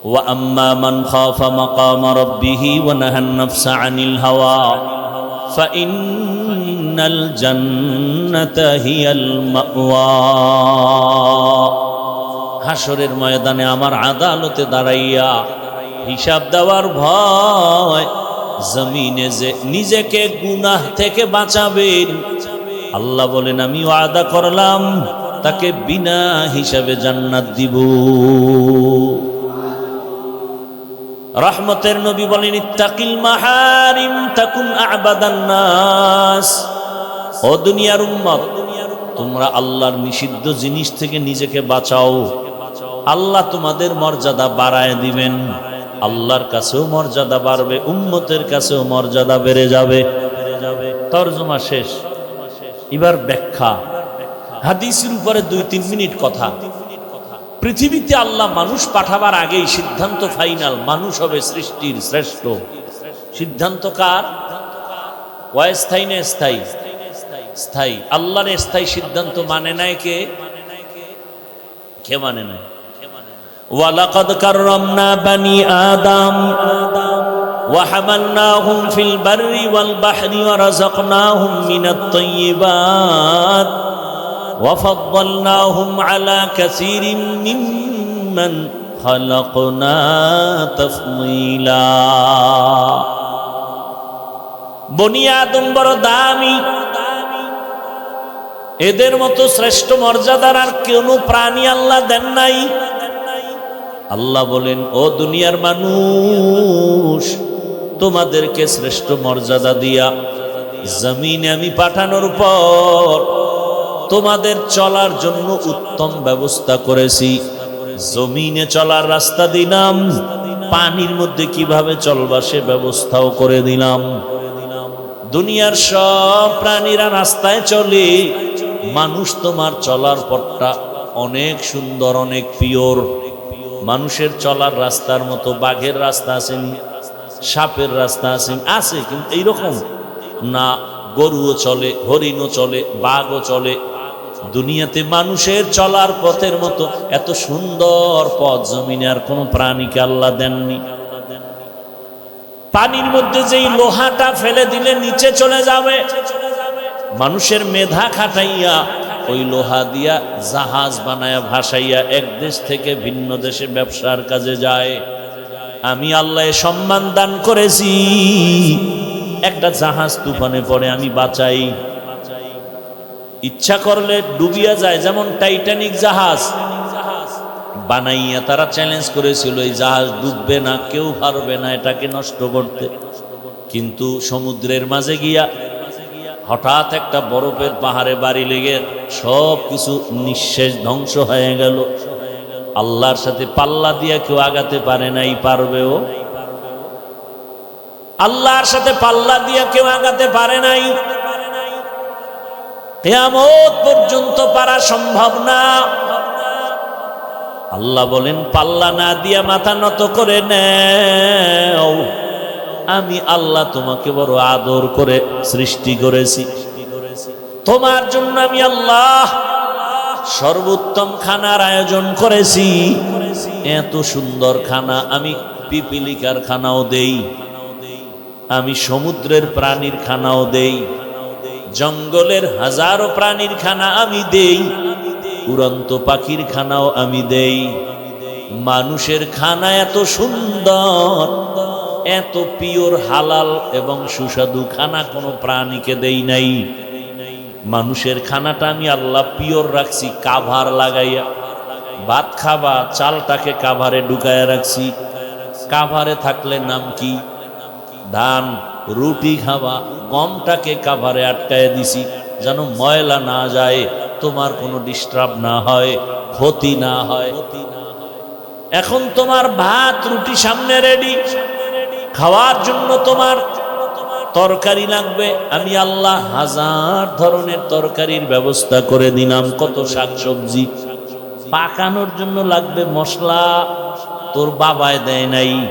واما من خاف مقام ربه ونهى النفس عن الهوى فان الجنه هي الماوى হাসরের ময়দানে আমার আদালতে দাঁড়াইয়া হিসাব দেওয়ার ভয় জমিনে যে নিজেকে গুনাহ থেকে বাঁচাবেন আল্লাহ বলেন আমি ওয়াদা করলাম তাকে বিনা হিসাবে জান্নাত দিব রহমতের নবী বলেন, ইত্তাকিল মাহারিম তাকুন আবাদান নাস। ও দুনিয়ার উম্মত, তোমরা আল্লাহর নিষিদ্ধ জিনিস থেকে নিজেকে বাঁচাও। আল্লাহ তোমাদের মর্যাদা বাড়ায় দিবেন। আল্লাহর কাছেও মর্যাদা বাড়বে, উম্মতের কাছেও মর্যাদা বেড়ে যাবে। তর্জমা শেষ। এবার ব্যাখ্যা। হাদিসের উপরে দুই তিন মিনিট কথা। পৃথিবীতে আল্লাহ মানুষ পাঠাবার আগেই সিদ্ধান্ত ফাইনাল মানুষ হবে সৃষ্টির শ্রেষ্ঠ সিদ্ধান্ত কার অস্থায়ী না স্থায়ী স্থায়ী আল্লাহর স্থায়ী সিদ্ধান্ত মানে নাই কে কে মানে নাই ওয়ালাকাদ কাররামনা বানি আদম وحملناهم في البر والبحر ورزقناهم من الطيبات وفضلناهم على كثير ممن خلقنا تفضيلا বনি আদম বড় দামি এদের মতো শ্রেষ্ঠ মর্যাদার আর কোনো প্রাণী আল্লাহ দেন নাই আল্লাহ বলেন ও দুনিয়ার মানুষ তোমাদেরকে শ্রেষ্ঠ মর্যাদা দিয়া জমিনে আমি পাঠানোর পর তোমাদের চলার জন্য উত্তম ব্যবস্থা করেছি। জমিনে চলার রাস্তা দিলাম, পানির মধ্যে কীভাবে চলবা সে ব্যবস্থাও করে দিলাম। দুনিয়ার সব প্রাণীরা রাস্তায় চলে, মানুষ তোমার চলার পথটা অনেক সুন্দর, অনেক পিওর। মানুষের চলার রাস্তার মতো বাঘের রাস্তা আসেনি সাপের রাস্তা আসেনি আছে, কিন্তু এইরকম না। গরুও চলে, হরিণও চলে, বাঘও চলে দুনিয়াতে মানুষের চলার পথের মতো এত সুন্দর পথ জমিনে আর কোনো প্রাণীকে আল্লাহ দেননি। পানির মধ্যে যেই লোহাটা ফেলে দিলে নিচে চলে যাবে। মানুষের মেধা খাটাইয়া ওই লোহা দিয়া জাহাজ বানায়া ভাসাইয়া এক দেশ থেকে ভিন্ন দেশে ব্যবসার কাজে যায়। আমি আল্লাহ সম্মান দান করেছি। একটা জাহাজ তুফানে পড়ে, আমি বাঁচাই। ইচ্ছা করলে ডুবিয়া যায়, যেমন টাইটানিক জাহাজ। বানাইয়া তারা চ্যালেঞ্জ করেছিল, এই জাহাজ ডুববে না, কেউ পারবে না, এটাকে নষ্ট করতে। কিন্তু সমুদ্রের মাঝে গিয়া হঠাৎ একটা বরফের পাহাড়ে বাড়ি লেগে সব কিছু নিঃশেষ ধ্বংস হয়ে গেল। আল্লাহর সাথে পাল্লা দিয়া কেউ আগাতে পারে নাই পারবেও আল্লাহর সাথে পাল্লা দিয়া কেউ আগাতে পারে নাই। কেয়ামত পর্যন্ত পারা সম্ভব না। আল্লাহ বলেন, পাল্লা না দিয়া মাথা নত করে নেও। আমি আল্লাহ তোমাকে বড় আদর করে সৃষ্টি করেছি। তোমার জন্য আমি আল্লাহ সর্বোত্তম খানার আয়োজন করেছি। এত সুন্দর খানা আমি পিপিলিকার খানাও দেই। আমি সমুদ্রের প্রাণীর খানাও দেই। জঙ্গলের হাজারো প্রাণীর খানা আমি দেই, উড়ন্ত পাখির খানাও আমি দেই। মানুষের খানা এত সুন্দর, এত পিওর, হালাল এবং সুস্বাদু খানা কোনো প্রাণীকে দেই নাই। মানুষের খানাটা আমি আল্লাহ পিওর রাখছি, কাভার লাগাইয়া। ভাত খাবা, চালটাকে কাভারে ঢুকাইয়া রাখছি। কাভারে থাকলে নাম কি? ধান। রুটি খাওয়া, গমটাকে কাভারে আটকায় দিছি, যেন ময়লা না যায়, তোমার কোনো ডিস্টার্ব না হয়, ক্ষতি না হয়। এখন তোমার ভাত, রুটি সামনে রেডি খাওয়ার জন্য তোমার তরকারি লাগবে। আমি আল্লাহ হাজার ধরনের তরকারির ব্যবস্থা করে দিলাম, কত শাকসবজি। পাকানোর জন্য লাগবে মশলা, তোর বাবায় দেয় নাই।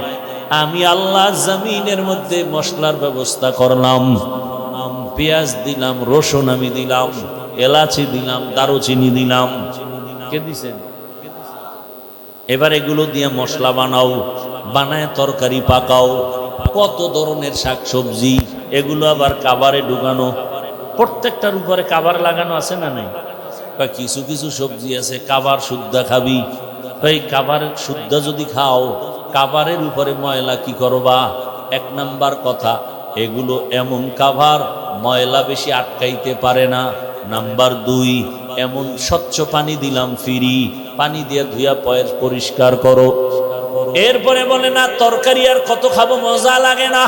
আমি আল্লাহ জমিনের মধ্যে মশলার ব্যবস্থা করলাম। পেঁয়াজ দিলাম, রসুন আমি দিলাম, এলাচি দিলাম, দারুচিনি দিলাম। কে দিছেন এবার এগুলো দিয়ে মশলা বানাও, বানায় তরকারি পাকাও। কত ধরনের শাকসবজি, এগুলো আবার কাবারে ঢুকানো। প্রত্যেকটার উপরে কাবার লাগানো আছে না নাই? বা কিছু কিছু সবজি আছে, কাবার শুদ্ধা খাবি। কাবার শুদ্ধা যদি খাও কাবারের উপরে ময়লা কি করবা? এক নাম্বার কথা, এগুলো এমন কাভার ময়লা বেশি আটকাইতে পারে না। নাম্বার দুই, এমন স্বচ্ছ পানি দিলাম ফিরি, পানি দিয়ে ধুইয়া পয়ের পরিষ্কার করো। এরপরে বলে, না, তরকারি আর কত খাব, মজা লাগে না।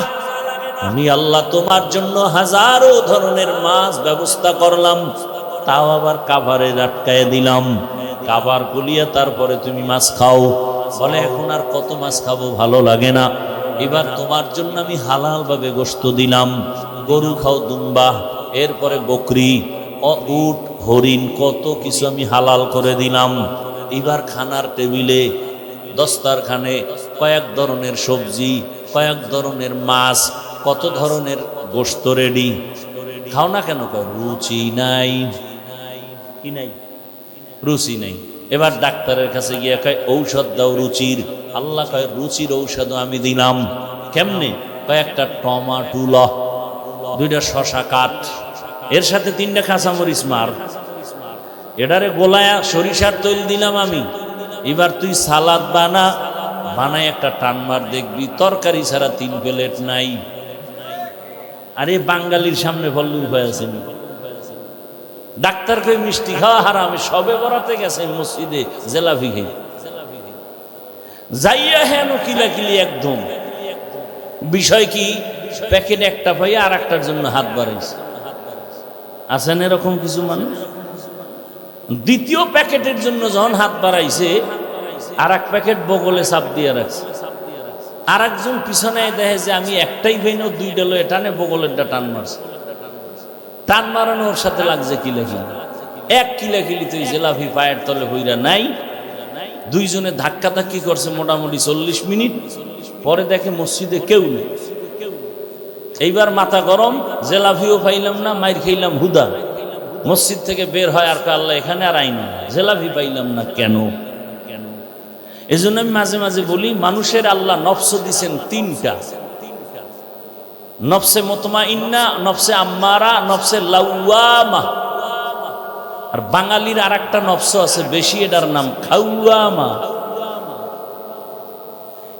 আমি আল্লাহ তোমার জন্য হাজারো ধরনের মাছ ব্যবস্থা করলাম, তাও আবার কাভারে আটকায় দিলাম। কাভার গুলিয়ে তারপরে তুমি মাছ খাও। বলে এখন আর কত মাছ খাব ভালো লাগে না। এবার তোমার জন্য আমি হালাল ভাবে গোস্ত দিলাম। গরু খাও দুম্বা এরপরে বকরি উট হরিণ কত কিছু আমি হালাল করে দিলাম। এবার খানার টেবিলে দস্তারখানে কয়েক ধরনের সবজি কয়েক ধরনের মাছ কত ধরনের গোস্ত রেডি খাও না কেন রুচি নাই। কি নাই? রুচি নাই। এবার ডাক্তারের কাছে গিয়ে কয়, ঔষধ দাও রুচির। আল্লাহ কয়, রুচির ঔষধও আমি দিলাম। কেমনে? কয়েকটা টমাটো ল দুইটা শশা কাঠ, এর সাথে তিনটা কাঁচামরিচ মার। এটারে গোলায়া সরিষার তৈল দিলাম আমি। এবার তুই সালাদ বানা, বানায় একটা টানমার দেখবি, তরকারি ছাড়া তিন প্লেট নাই। আরে বাঙালির সামনে বললে উপায় আছে? ডাক্তার কই মিষ্টি খাওয়া হারামে সবে বরাতে গেছে মসজিদে জেলাভি খেয়ে যাইয়া হেন কিলাকিলি একদম। বিষয় কি? প্যাকেট একটা পাই আর একটার জন্য হাত বাড়াইছে। আছেন এরকম কিছু মানুষ? দ্বিতীয় প্যাকেটের জন্য যখন হাত বাড়াইছে আর এক প্যাকেট বগলে চাপ দিয়ে রাখছে। আর একজন পিছনে দেখে যে, আমি একটাই ভেনো দুই ডেলো টানে, বগলেরটা টান মারছে। টান মারানো ওর সাথে লাগছে কিলাকিলি এক কিলাকিলি তুই জেলাফি পায়ের তলে হইরা নাই? দুইজনে ধাক্কা ধাক্কি করছে মোটামুটি চল্লিশ মিনিট। পরে দেখে মসজিদে কেউ নেই। এইবার মাথা গরম, জেলাফিও পাইলাম না, মাইর খাইলাম হুদা। মসজিদ থেকে বের হয় আর আল্লাহ, এখানে আর আইন জেলাফি পাইলাম না কেন? কেন এই আমি মাঝে মাঝে বলি, মানুষের আল্লাহ নফস দিছেন তিনটা। নফসে মতমা ইন্না নফসে আম্মারা নফসে লাউয়ামা। আর বাঙালির আর একটা নফস আছে বেশি এটার নাম খাউয়ামা।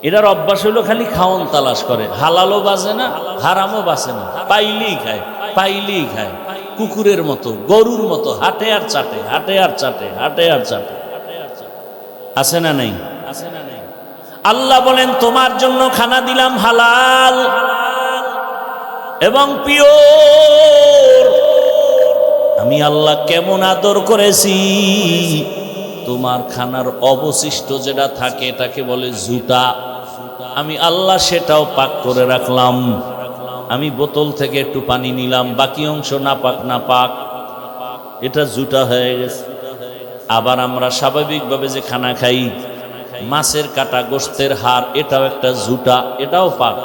এটার অভ্যাস হলো খালি খাওয়ন তালাশ করে। হালালও বাজে না হারামও বাসে না। পাইলেই খায় পাইলেই খায়। কুকুরের মতো গরুর মতো হাটে আর চাটে হাটে আর চাটে হাটে আর চাটে। আছে না নেই? আছে না নেই। আল্লাহ বলেন তোমার জন্য খানা দিলাম হালাল। এবং পিওর, আমি আল্লাহ কেমন আদর করেছি? তোমার খানার অবশিষ্ট যেটা থাকে, এটাকে বলে জুতা। আমি আল্লাহ সেটাও পাক করে রাখলাম। আমি বোতল থেকে একটু পানি নিলাম, বাকি অংশ না পাক না পাক। এটা জুটা হয়ে গেছে। আবার আমরা স্বাভাবিকভাবে যে খানা খাই, মাছের কাটা গোস্তের হার এটাও একটা জুটা এটাও পাক।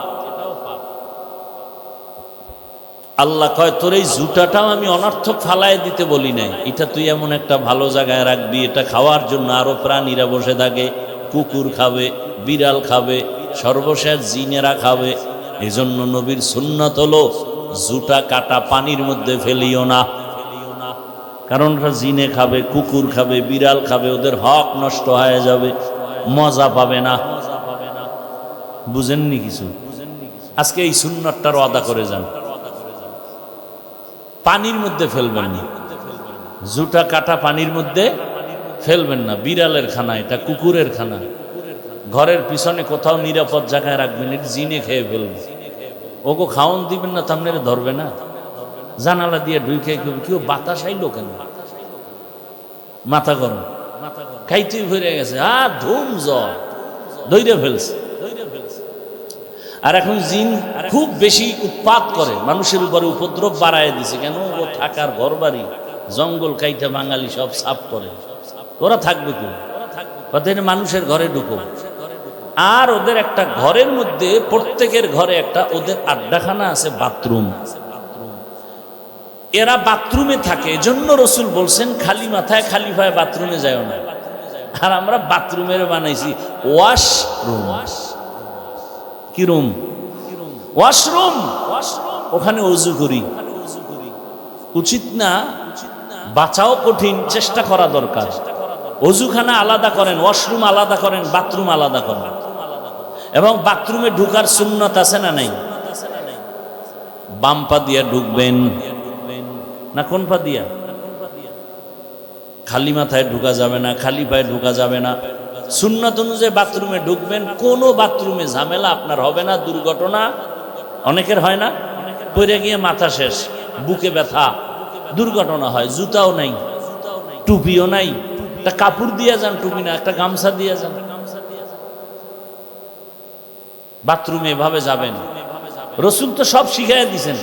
আল্লাহ কয়, তোর এই জুটাটাও আমি অনর্থক ফালায় দিতে বলি নাই। এটা তুই এমন একটা ভালো জায়গায় রাখবি, এটা খাওয়ার জন্য আরও প্রাণীরা বসে থাকে, কুকুর খাবে, বিড়াল খাবে, সর্বশেষ জিনেরা খাবে। এই জন্য নবীর সুন্নত হলো, জুটা কাটা পানির মধ্যে ফেলিও না। কারণ ওরা জিনে খাবে, কুকুর খাবে, বিড়াল খাবে, ওদের হক নষ্ট হয়ে যাবে, মজা পাবে না। বুঝেননি কিছু? আজকে এই সুন্নতটার আদা করে যান। পানির মধ্যে ফেলবেন না। জুটা কাটা পানির মধ্যে ফেলবেন না। বিড়ালের খানা, এটা কুকুরের খানা। ঘরের পিছনে কোথাও নিরাপদ জায়গায় রাখবেন, এটা জিনে খেয়ে ফেলবে। ওকে খাওয়ান দিবেন না তামনে ধরবে না। জানালা দিয়ে ঢুকে কেউ বাতাস আইলো কেন? মাথা গরম। খাইতেই ভরে গেছে। আর ধুম জ্বর। দৈরে ফেলছে। আর এখন জিন খুব বেশি উৎপাত করে, মানুষের উপরে উপদ্রব বাড়ায় দিছে। কেন? ও থাকার ঘর বাড়ি জঙ্গল কাইটা বাঙালি সব সাফ করে। ওরা থাকবে কেউ ওদের মানুষের ঘরে ঢুকো। আর ওদের একটা ঘরের মধ্যে, প্রত্যেকের ঘরে একটা ওদের আড্ডাখানা আছে, বাথরুম। এরা বাথরুমে থাকে, এজন্য রসুল বলছেন, খালি মাথায় খালি পায়ে বাথরুমে যায় না। আর আমরা বাথরুমের বানাইছি, ওয়াশরুম। ওয়াশ রুম কি রুম ওয়াশরুম? ওখানে অজু করি। উচিত না বাঁচাও কঠিন, চেষ্টা করা দরকার। অজুখানা আলাদা করেন, ওয়াশরুম আলাদা করেন, বাথরুম আলাদা করেন। এবং বাথরুমে ঢুকার সুন্নত আছে না নাই? বাম পা দিয়া ঢুকবেন। না কোন পা দিয়া? খালি মাথায় ঢুকা যাবে না, খালি পায়ে ঢুকা যাবে না। সুন্নত অনুযায়ী বাথরুমে ঢুকবেন, কোনো বাথরুমে ঝামেলা আপনার হবে না, দুর্ঘটনা অনেকের হয় না। পড়ে গিয়ে মাথা শেষ, বুকে ব্যথা, দুর্ঘটনা হয়, জুতাও নাই, টুপিও নাই। একটা কাপড় দিয়ে যান, টুপি না, একটা গামছা দিয়ে যান। বাথরুমে এভাবে যাবেন। রসুল তো সব শিখাই দিছেন।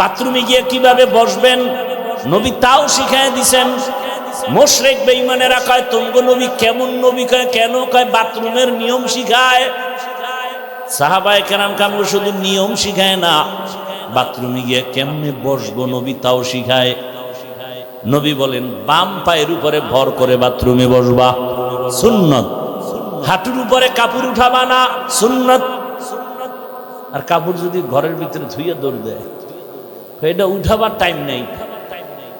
বাথরুমে গিয়ে কীভাবে বসবেন, নবী তাও শিখাই দিছেন। মোশরেক বেঈমানেরা কয় তঙ্গ নবী কেমন নবী কয়, কেন কয়, বাথরুমের নিয়ম শিখায়? সাহাবায়ে কেরাম কামু শুধু নিয়ম শিখায় না, বাথরুমে গিয়ে কেমনে বসবো নবী তাও শিখায়? নবী বলেন, বাম পায়ের উপরে ভর করে বাথরুমে বসবা, সুন্নত। হাঁটুর উপরে কাপড় উঠাবা না, সুন্নত। আর কাপড় যদি ঘরের ভিতরে ধুইয়া দৌড় দেয় এটা উঠাবার টাইম নেই।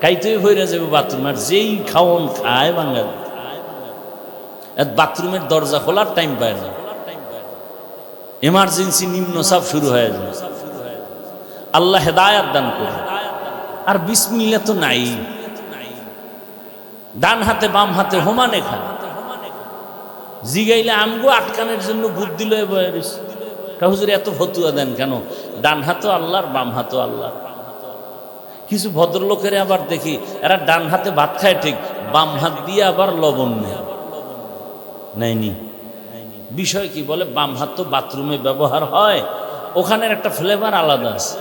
কাইতেই হয়ে যাবে বাথরুম আর যেই খাওয়ন খায় বাঙালি। বাথরুমের দরজা খোলার টাইম পায় না। এমার্জেন্সি নিম্ন চাপ শুরু হয়ে যায়। আল্লাহ হেদায়াত দান করে। আর বিসমিল্লা তো নাই। ডান হাতে বাম হাতে হোমানে খায় জিগাইলে আমগো আটকানের জন্য বুদ্ধি লয়ে বয়ে রয়েছে হুজুর এত ফতুয়া দেন কেন? ডান হাতও আল্লাহর, বাম হাতও আল্লাহ কিছু ভদ্রলোকের আবার দেখি, এরা ডান হাতে ভাত খায় ঠিক, বাম হাত দিয়ে আবার লবণ নেয়। নেয়নি। বিষয় কি বলে, বাম হাত তো বাথরুমে ব্যবহার হয়, ওখানের একটা ফ্লেভার আলাদা আছে।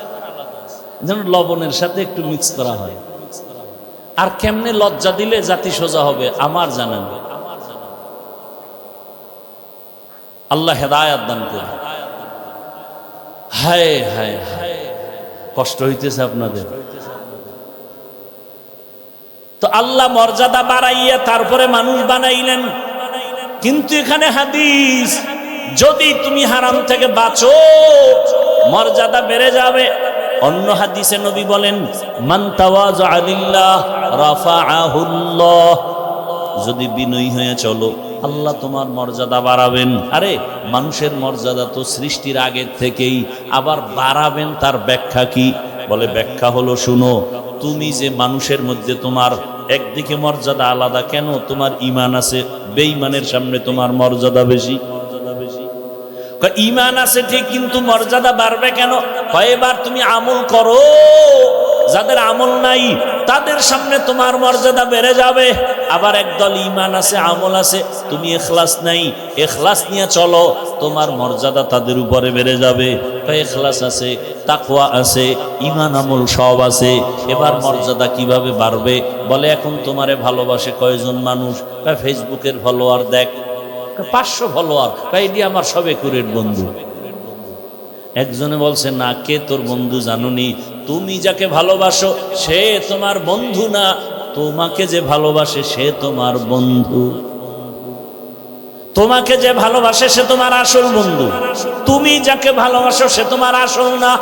যেন লবণের সাথে একটু মিক্স করা হয়। আর কেমনে লজ্জা দিলে জাতি সোজা হবে, আমার জানা নেই। আল্লাহ হেদায়াত দান করে হায় হায় হায়। কষ্ট হইতেছে আপনাদের। তো আল্লাহ মর্যাদা বাড়াইয়া তারপরে মানুষ বানাইলেন। কিন্তু এখানে হাদিস, যদি তুমি হারাম থেকে বাঁচো, মর্যাদা বেড়ে যাবে। অন্য হাদিসে নবী বলেন যদি বিনয়ী হয়ে চলো, আল্লাহ তোমার মর্যাদা বাড়াবেন। আরে, মানুষের মর্যাদা তো সৃষ্টির আগের থেকেই, আবার বাড়াবেন তার ব্যাখ্যা কি? বলে, ব্যাখ্যা হলো, শুনো, তুমি যে মানুষের মধ্যে তোমার একদিকে মর্যাদা আলাদা, কেন? তোমার ইমান আছে, বেঈমানের সামনে তোমার মর্যাদা বেশি। ইমান আছে ঠিক, কিন্তু মর্যাদা বাড়বে কেন? কয়েবার তুমি আমল করো। যাদের আমল নাই, তাদের সামনে তোমার মর্যাদা বেড়ে যাবে। আবার একদল ইমান আছে, আমল আছে, তুমি এখলাস নাই, এখলাস নিয়ে চলো, তোমার মর্যাদা তাদের উপরে বেড়ে যাবে। এখলাস আছে, তাকওয়া আছে ইমান আমল সব আছে। এবার মর্যাদা কীভাবে বাড়বে? বলে, এখন তোমারে ভালোবাসে কয়জন মানুষ? ফেসবুকের ফলোয়ার দেখ। পাঁচশো ফলোয়ার। এটি আমার সবে কুরের বন্ধু। একজনে বলছে, না, কে তোর বন্ধু জানুনি? তুমি যাকে ভালোবাসো, সে তোমার বন্ধু না। তোমাকে যে ভালোবাসে, সে তোমার বন্ধু। তোমাকে যে ভালোবাসে, সে তোমার আসল বন্ধু। তুমি যাকে ভালোবাসো, সে তোমার আসল না।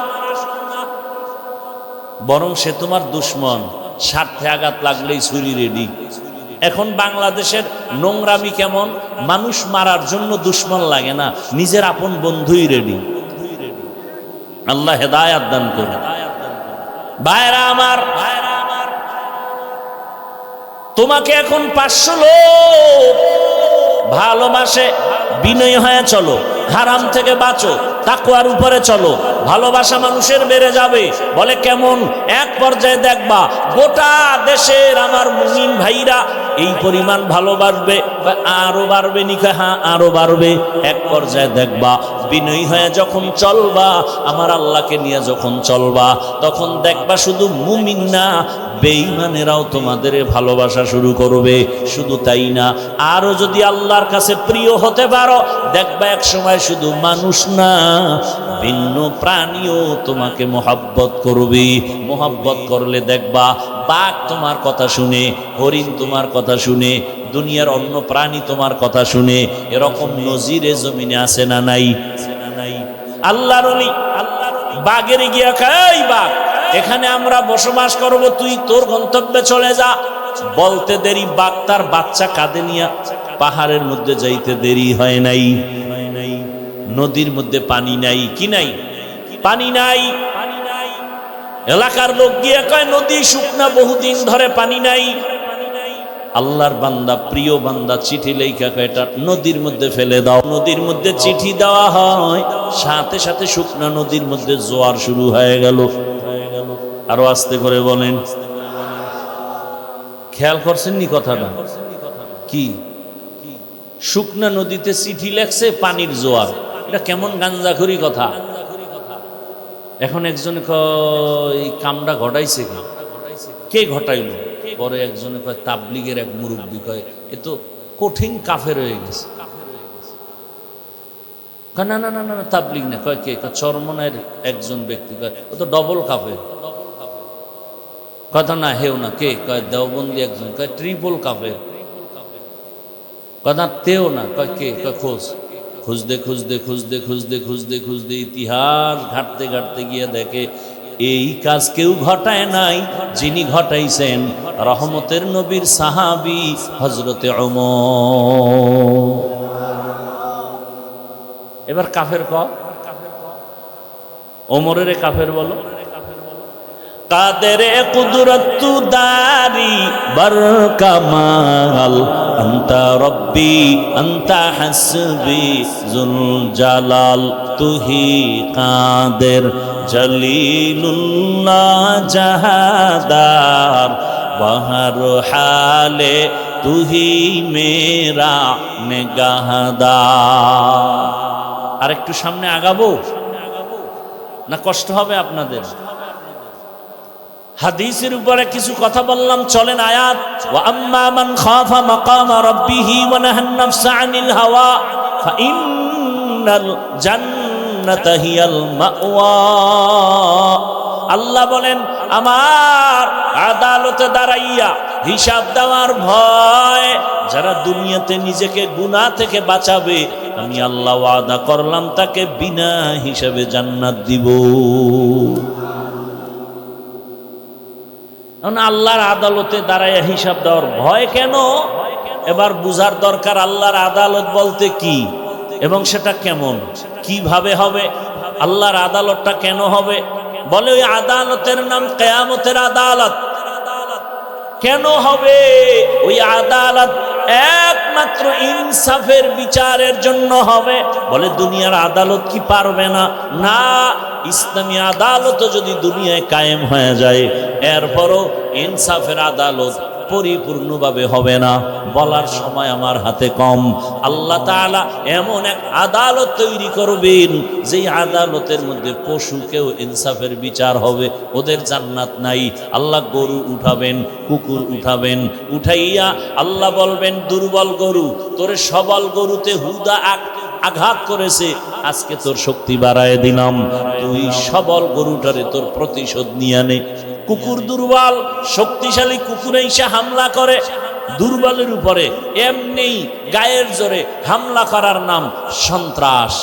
বরং সে তোমার দুশ্মন। স্বার্থে আঘাত লাগলেই ছুরি রেডি। এখন বাংলাদেশের নোংরামি কেমন? মানুষ মারার জন্য দুশ্মন লাগে না। নিজের আপন বন্ধুই রেডি। আল্লাহ হেদায়াত দান করে ভাইরা আমার তোমাকে এখন পাঁচশো লোক ভালোবাসে বিনয় হয়ে চলো, হারাম থেকে বাঁচো তাকুয়ার উপরে চলো। ভালোবাসা মানুষের বেড়ে যাবে। বলে কেমন? এক পর্যায়ে দেখবা গোটা দেশের আমার মুমিন ভাইরা এই পরিমাণ ভালোবাসবে আরও বাড়বে নিকা হ্যাঁ আরও বাড়বে। এক পর্যায়ে দেখবা বিনয়ী হয়ে যখন চলবা, আমার আল্লাহকে নিয়ে যখন চলবা, তখন দেখবা শুধু মুমিন না, বেঈমানেরাও তোমাদের ভালোবাসা শুরু করবে। শুধু তাই না, আরও যদি আল্লাহর কাছে প্রিয় হতে পারো। দেখবা এক সময় শুধু মানুষ না, ভিন্ন প্রাণীও তোমাকে মোহাব্বত করবে। মোহাব্বত করলে দেখবা, বাঘ তোমার কথা শুনে, হরিণ তোমার কথা শুনে, দুনিয়ার অন্য প্রাণী তোমার কথা শুনে, এরকম নজিরে জমিনে আছে না নাই? নাই আল্লাহর আল্লাহর বাঘের গিয়া খাই বাঘ, এখানে আমরা বসবাস করব, তুই তোর গন্তব্যে চলে যা। বলতে দেরি, বাঘ তার বাচ্চা কাঁদে নিয়া পাহাড়ের মধ্যে যাইতে দেরি হয় নাই। নদীর মধ্যে পানি নাই, কি নাই? পানি নাই। এলাকার লোক গিয়ে কয়, নদী শুকনা বহুদিন ধরে পানি নাই। আল্লাহর বান্দা, প্রিয় বান্দা চিঠি লেখা এটা নদীর মধ্যে ফেলে দাও। নদীর মধ্যে চিঠি দেওয়া হয়, সাথে সাথে শুকনা নদীর মধ্যে জোয়ার শুরু হয়ে গেল। আরও আস্তে করে বলেন। খেয়াল করছেন নি কথাটা? কি? শুকনা নদীতে চিঠি লেখছে পানির জোয়ার। এটা কেমন গাঞ্জাখুরি কথা। এখন একজনে কয় কামটা ঘটাইছে কে? কে ঘটাইল? পরে একজনে কয় তাবলিগের এক মুরব্বী কয় এ তো কঠিন কাফের হয়ে গেছে। না না না না না, তাবলিগ না। কয় কে? চরমনের একজন ব্যক্তি। কয় ও তো ডবল কাফের। কথা না হেও না। কে? কয় দেওবন্দি একজন। কয় ট্রিপল কাফের। কথা তেও না কে খোঁজ। খুঁজতে খুঁজতে খুঁজতে খুঁজতে খুঁজতে খুঁজতে ইতিহাস ঘাটতে ঘাটতে গিয়ে দেখে, এই কাজ কেউ ঘটায় নাই, যিনি ঘটাইছেন রহমতের নবীর সাহাবি হজরতে অম এবার কাফের ক? ওমরের কাফের বলো। কাদের কুদরতু দারি বর কামাল আন্তা রব্বি, আন্তা হাসবি জুল জালাল তুহি কাদের জলিলুল্লাহ জাহাদার বহর হালে তুহি মেরা নেগাহদার আর একটু সামনে আগাবো? না কষ্ট হবে আপনাদের? হাদিসের উপরে কিছু কথা বললাম, চলেন আয়াত। ওয়া মান খাফা মাকামা রাব্বিহি ওয়া নাহান নাফসা আনিল হাওয়া ফাইন্নাল জান্নাতা হিয়াল মাওয়া। আল্লাহ বলেন, আমার আদালতে দাঁড়াইয়া হিসাব দেওয়ার ভয়, যারা দুনিয়াতে নিজেকে গুনাহ থেকে বাঁচাবে, আমি আল্লাহ ওয়াদা করলাম, তাকে বিনা হিসাবে জান্নাত দিব। আল্লাহর আদালতে দাঁড়ায় হিসাব দেওয়ার ভয় কেন? এবার বুঝার দরকার আল্লাহর আদালত বলতে কি? এবং সেটা কেমন? কীভাবে হবে? আল্লাহর আদালতটা কেন হবে? বলে ওই আদালতের নাম কেয়ামতের আদালত। কেন হবে? ওই আদালত একমাত্র ইনসাফের বিচারের জন্য হবে। বলে দুনিয়ার আদালত কি পারবে না? না, ইসলামী আদালত যদি দুনিয়ায় কায়েম হয়ে যায়, এরপরও ইনসাফের আদালত পরিপূর্ণভাবে হবে না। বলার সময় আমার হাতে কম। আল্লাহ তাআলা এমন এক আদালত তৈরি করবেন, যেই আদালতের মধ্যে পশুকেও ইনসাফের বিচার হবে। ওদের জান্নাত নাই। আল্লাহ গরু উঠাবেন, কুকুর উঠাবেন। উঠাইয়া আল্লাহ বলবেন, দুর্বল গরু, তোরে সবল গরুতে হুদা আক, আঘাত করেছে। আজকে তোর শক্তি বাড়ায় দিলাম। তুই সবল গরুটারে তোর প্রতিশোধ নিয়ে নে। কুকুর দুর্বল, শক্তিশালী কুকুরে এসে হামলা করে। দুর্বলের উপরে এমনি গায়ের জোরে হামলা করার নাম সন্ত্রাস।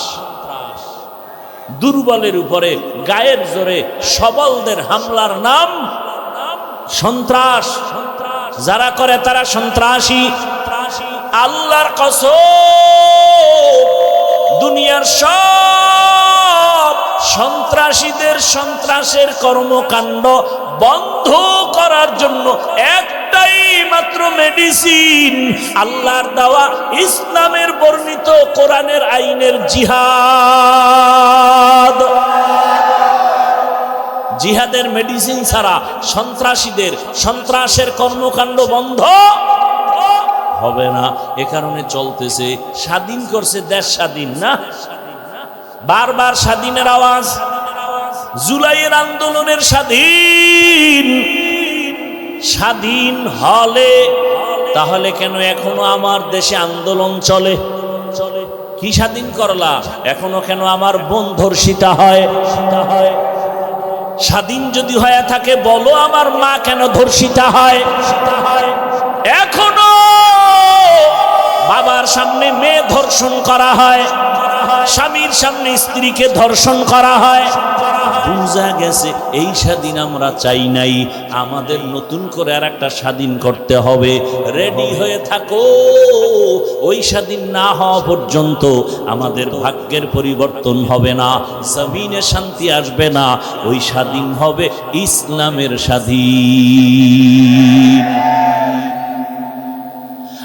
দুর্বলের উপরে গায়ের জোরে সবলদের হামলার নাম সন্ত্রাস। যারা করে তারা সন্ত্রাসী। আল্লাহর কসম, দুনিয়ার সব সন্ত্রাসীদের সন্ত্রাসের কর্মকাণ্ড বন্ধ করার জন্য একটাই মাত্র মেডিসিন আল্লাহর দেওয়া ইসলামের বর্ণিত কোরআনের আইনের জিহাদ। জিহাদের মেডিসিন ছাড়া সন্ত্রাসীদের সন্ত্রাসের কর্মকাণ্ড বন্ধ হবে না। এ কারণে চলতেছে, স্বাধীন করছে দেশ স্বাধীন, না? বারবার স্বাধীনের আওয়াজ, জুলাইয়ের আন্দোলনের স্বাধীন। স্বাধীন হলে তাহলে কেন এখনও আমার দেশে আন্দোলন চলে? চলে কি স্বাধীন করলা এখনও কেন আমার বোন ধর্ষিতা হয়? হয় স্বাধীন যদি হয়ে থাকে, বলো আমার মা কেন ধর্ষিতা হয়? এখনও বাবার সামনে মেয়ে ধর্ষণ করা হয়। স্বামীর সামনে স্ত্রীকে ধর্ষণ করা হয়। বুঝা গেছে, এই স্বাধীন আমরা চাই নাই। আমাদের নতুন করে আর একটা স্বাধীন করতে হবে। রেডি হয়ে থাকো। ওই স্বাধীন না হওয়া পর্যন্ত আমাদের ভাগ্যের পরিবর্তন হবে না, জমিনে শান্তি আসবে না। ওই স্বাধীন হবে ইসলামের স্বাধীন।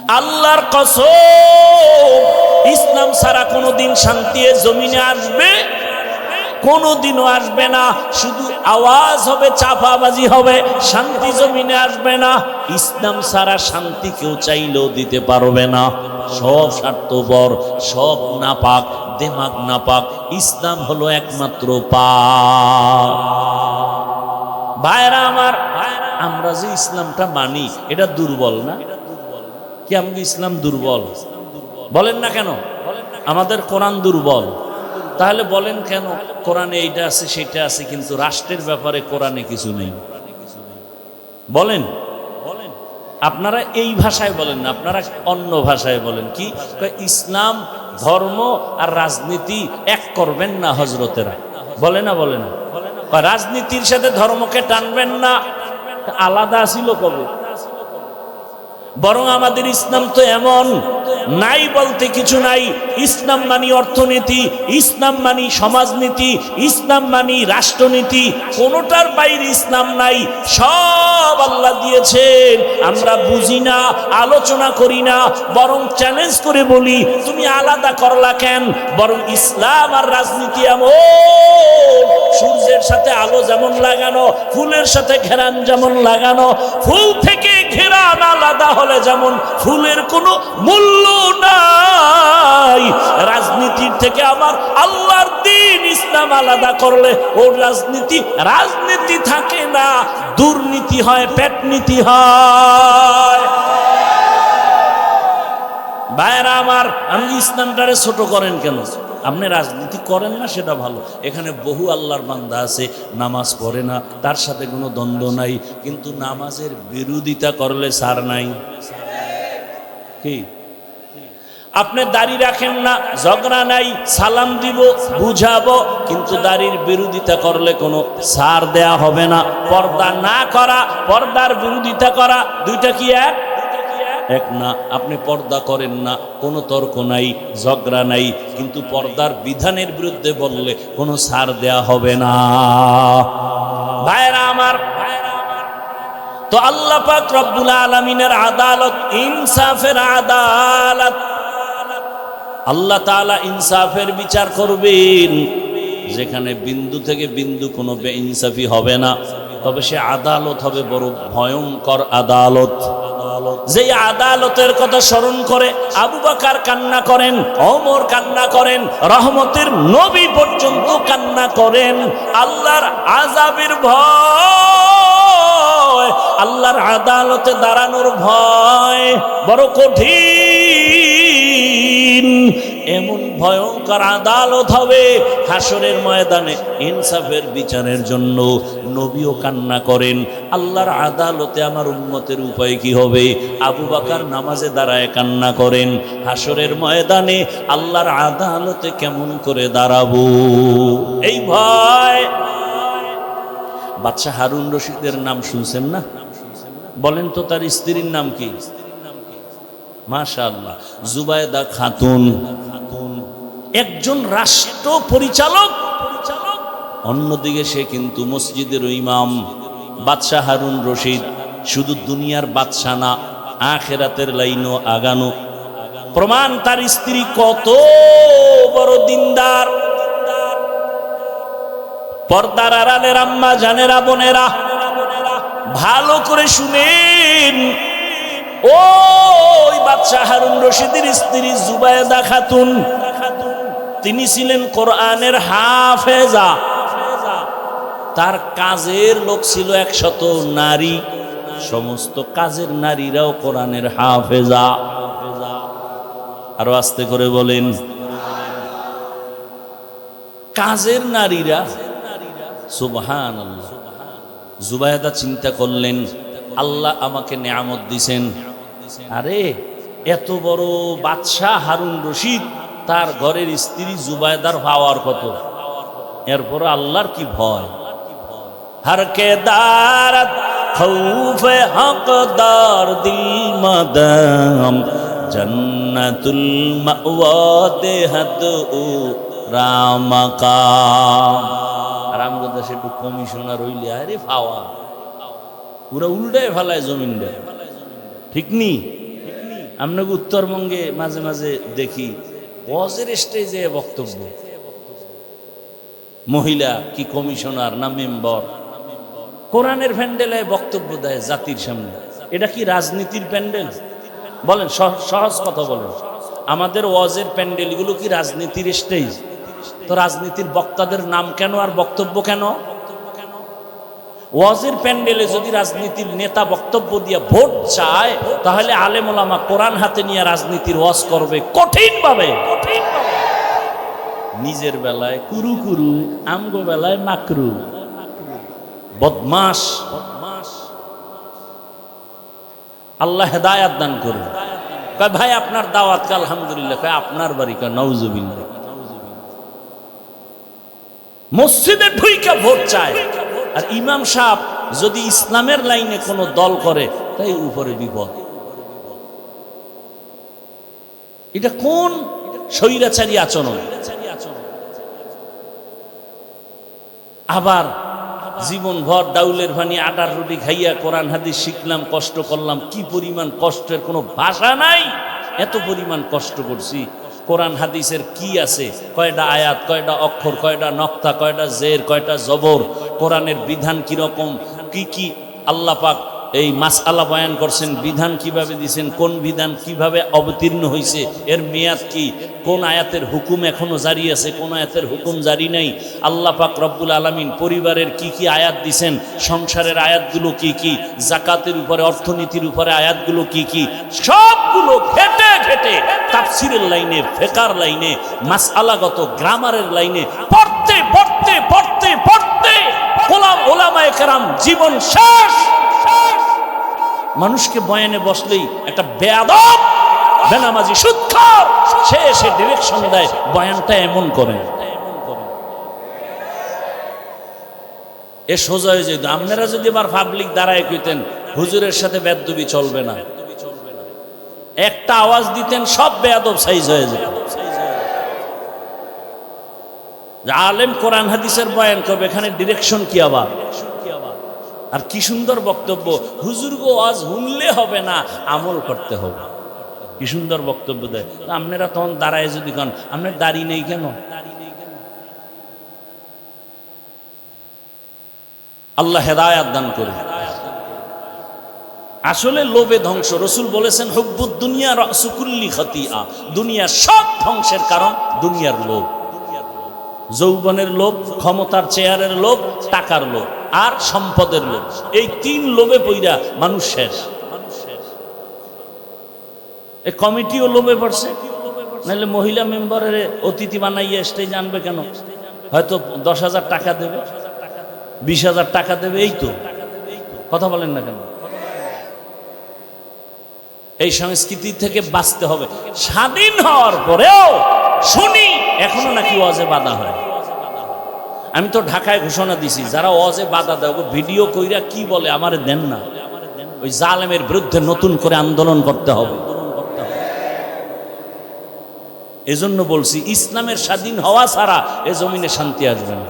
আল্লাহর কসম। ইসলাম ছাড়া কোনোদিন শান্তি এ জমিনে আসবে? কোনো কোনোদিনও আসবে না। শুধু আওয়াজ হবে, চাপাবাজি হবে, শান্তি জমিনে আসবে না। ইসলাম ছাড়া শান্তি কেউ চাইলেও দিতে পারবে না। সব স্বার্থপর, সব না নাপাক, দেমাগ নাপাক, ইসলাম হলো একমাত্র পা ভাইরা আমার, আমরা যে ইসলামটা মানি, এটা দুর্বল না? কি আমাকে ইসলাম দুর্বল? বলেন না কেন? আমাদের কোরআন দুর্বল। তাহলে বলেন কেন কোরআনে এইটা আছে, সেটা আছে, কিন্তু রাষ্ট্রের ব্যাপারে কোরআনে কিছু নেই। বলেন। বলেন আপনারা এই ভাষায় বলেন না, আপনারা অন্য ভাষায় বলেন। কি? ইসলাম, ধর্ম আর রাজনীতি এক করবেন না হজরতেরা বলে না বলে না? রাজনীতির সাথে ধর্মকে টানবেন না। আলাদা ছিল কবে? বরং আমাদের ইসলাম তো এমন। নাই বলতে কিছু নাই। ইসলাম মানি অর্থনীতি, ইসলাম মানি সমাজনীতি, ইসলাম মানি রাষ্ট্রনীতি, কোনোটার বাইরে ইসলাম নাই। সব আল্লাহ দিয়েছেন। আমরা বুঝি না, আলোচনা করি না, বরং চ্যালেঞ্জ করে বলি, তুমি আলাদা করলা কেন? বরং ইসলাম আর রাজনীতি এমন লাগানো, ফুলের সাথে ঘেরান যেমন লাগানো, ফুল থেকে ঘেরান আলাদা হলে যেমন ফুলের কোনো মূল্য নাই। রাজনীতির থেকে আমার আল্লাহর দিন ইসলাম আলাদা করলে ওর রাজনীতি রাজনীতি থাকে না, দুর্নীতি হয়, পেটনীতি হয়। ভাইরা আমার, আমি ইসলামটারে ছোট করেন কেন? আপনি রাজনীতি করেন না, সেটা ভালো। এখানে বহু আল্লাহর বান্দা আছে, নামাজ পড়ে না, তার সাথে কোনো দ্বন্দ্ব নাই, কিন্তু নামাজের বিরোধিতা করলে সার নাই। কি? আপনি দাড়ি রাখেন না, ঝগড়া নাই, সালাম দিব, বুঝাবো, কিন্তু দাড়ির বিরোধিতা করলে কোনো সার দেয়া হবে না। পর্দা না করা, পর্দার বিরোধিতা করা, দুইটা কি এক? এক না, আপনি পর্দা করেন না, কোনো তর্ক নাই, ঝগড়া নাই, কিন্তু পর্দার বিধানের বিরুদ্ধে বললে কোনো সার দেয়া হবে না। ভাইরা আমার, তো আল্লাহ পাক রব্বুল আলমিনের আদালত, ইনসাফের আদালত, আল্লাহ তাআলা ইনসাফের বিচার করবেন, যেখানে বিন্দু থেকে বিন্দু কোনো বেইনসাফি হবে না। তবে সে আদালত হবে বড় ভয়ঙ্কর আদালত। যে আদালতের কথা স্মরণ করে আবু বাকার কান্না করেন অমর কান্না করেন, রহমতের নবী পর্যন্ত কান্না করেন, আল্লাহর আজাবের ভয়, আল্লাহর আদালতে দাঁড়ানোর ভয়, বড় কঠিন এমন ভয়ঙ্কর আদালত হবে হাসরের ময়দানে ইনসাফের বিচারের জন্য। নবীও কান্না করেন, আল্লাহর আদালতে আমার উন্মতের উপায় কি হবে? আবু বাকার নামাজে দাঁড়ায় কান্না করেন, হাসরের ময়দানে আল্লাহর আদালতে কেমন করে দাঁড়াবো? এই ভয়! বাচ্চা হারুন রশিদের নাম শুনছেন না? বলেন তো তার স্ত্রীর নাম কি? মাশাআল্লাহ। জুবায়দা খাতুন। একজন রাষ্ট্র পরিচালক। অন্যদিকে সে কিন্তু মসজিদের ইমাম বাদশাহ হারুন রশিদ। শুধু দুনিয়ার বাদশাহ না, আখেরাতের লাইনও আগানো। প্রমাণ তার স্ত্রী কত বড় দিনদার। পর্দার আড়ালের আম্মা, জানেরা, বোনেরা, ভালো করে শুনেন। ওই বাদশাহ হারুন রশিদের স্ত্রী জুবায়দা খাতুন। তিনি ছিলেন কোরআনের হাফেজা। তার কাজের লোক ছিল একশত নারী। সমস্ত কাজের নারীরাও কোরআনের হাফেজা। আরও আস্তে করে বলেন, কাজের নারীরা সুবহান জুবায়দা চিন্তা করলেন, আল্লাহ আমাকে নেয়ামত দিছেন। আরে, এত বড় বাদশাহ হারুন রশিদ, তার ঘরের স্ত্রী জুবায়দার হওয়ার কত? এরপর আল্লাহর কি ভয়? হর কে দারত, খৌফে হকদার দিল মাদাম, জন্নাতুল মাওয়া দেহত ও রামাকা রামগদা সেটু কমিশনার হইলে, আরে ফাওয়া পুরা উল্টায় ফেলায় জমিন দেয় নি? আপনাকে উত্তরবঙ্গে মাঝে মাঝে দেখি ওয়াজের স্টেজে বক্তব্য। মহিলা কি কমিশনার না মেম্বার? কোরআনের প্যান্ডেলে বক্তব্য দেয় জাতির সামনে। এটা কি রাজনীতির প্যান্ডেল? বলেন, সহ- সহজ কথা বলেন। আমাদের ওয়াজের প্যান্ডেলগুলো কি রাজনীতির স্টেজ? তো রাজনীতির বক্তাদের নাম কেন আর বক্তব্য কেন? ওয়াজের প্যান্ডেলে যদি রাজনীতির নেতা বক্তব্য দিয়ে ভোট চায়, তাহলে আলেমোলামা কোরআন হাতে নিয়ে রাজনীতির ওয়াজ করবে কঠিন ভাবে নিজের বেলায় কুরু কুরু, আমগো বেলায় মাকরু। বদমাস আল্লাহ হেদায়াত দান করুন। ভাই, আপনার দাওয়াত কে আলহামদুলিল্লাহ। আপনার বাড়ি। কয়, নওজুবিল্লাহ। মসজিদে ঢুইকা ভোট চায়। আর ইমাম সাহেব যদি ইসলামের লাইনে কোনো দল করে, তাই উপরে বিপদ। এটা কোন স্বৈরাচারী আচরণ? আবার জীবন ভর ডাউলের ভানি আটার রুটি খাইয়া কোরআন, হাদিস শিখলাম, কষ্ট করলাম, কি পরিমাণ কষ্টের কোনো ভাষা নাই? এত পরিমাণ কষ্ট করছি। কোরআন, হাদিসের কি আছে? কয়টা আয়াত, কয়টা অক্ষর, কয়টা নক্তা, কয়টা জের, কয়টা জবর? কোরআনের বিধান কীরকম? কি কি? আল্লাহ পাক এই মাসআলা বয়ান করছেন, বিধান কীভাবে দিছেন, কোন বিধান কীভাবে অবতীর্ণ হয়েছে এর মেয়াদ কি? কোন আয়াতের হুকুম এখনও জারি আছে, কোন আয়াতের হুকুম জারি নাই? আল্লাহ পাক রব্বুল আলামিন পরিবারের কি কি আয়াত দিছেন, সংসারের আয়াতগুলো কি কি, জাকাতের উপরে, অর্থনীতির উপরে আয়াতগুলো কি কি, সবগুলো ঘেটে ঘেটে তাফসিরের লাইনে, ফেকার লাইনে, মাসআলাগত গ্রামারের লাইনে, পড়তে পড়তে পড়তে পড়তে জীবন শেষ। মানুষকে বয়ানে বসলেই একটা বেয়াদব, বেনামাজি সুৎখর, সে এসে ডিরেকশন দেয়, বয়ানটা এমন করে। এ সোজা হয়ে যেত। আপনারা যদি আবার পাবলিক দাঁড়ায় কইতেন, হুজুরের সাথে বেদবি চলবে না। একটা আওয়াজ দিতেন, সব বেয়াদব সাইজ হয়ে যেত। যে আলেম কোরআন হাদিসের বয়ান করবে, এখানে ডিরেকশন কি আবার? আর কি সুন্দর বক্তব্য, হুজুর গো, আজ শুনলে হবে না, আমল করতে হবে। কি সুন্দর বক্তব্য দেয়। আপনারা তখন দাঁড়ায় যদি কন, আপনার দাড়ি নেই কেন? আল্লাহ হেদায়াত দান করে। আসলে লোভে ধ্বংস। রসুল বলেছেন, হব্বুদ দুনিয়া রসুকুল্লি খতিয়া দুনিয়ার সব ধ্বংসের কারণ দুনিয়ার লোভ। যৌবনের লোভ, ক্ষমতার চেয়ারের লোভ, টাকার লোভ, আর সম্পদের লোভ। এই তিন লোভে পইরা মানুষ শেষ। এই কমিটিও লোভে পড়ছে। নাহলে মহিলা মেম্বারের অতিথি বানাইয়া স্টেজ আনবে কেন? হয়তো দশ হাজার টাকা দেবে, বিশ হাজার টাকা দেবে, এই তো। কথা বলেন না কেন? এই সংস্কৃতি থেকে বাঁচতে হবে। স্বাধীন হওয়ার পরেও শুনি এখনও নাকি ওয়াজে বাধা হয়। আমি তো ঢাকায় ঘোষণা দিছি, যারা ওয়াজে বাধা দেয় ভিডিও কইরা কি বলে আমার দেন না। ওই জালেমের বিরুদ্ধে নতুন করে আন্দোলন করতে হবে। এজন্য বলছি, ইসলামের স্বাধীন হওয়া ছাড়া এ জমিনে শান্তি আসবে না।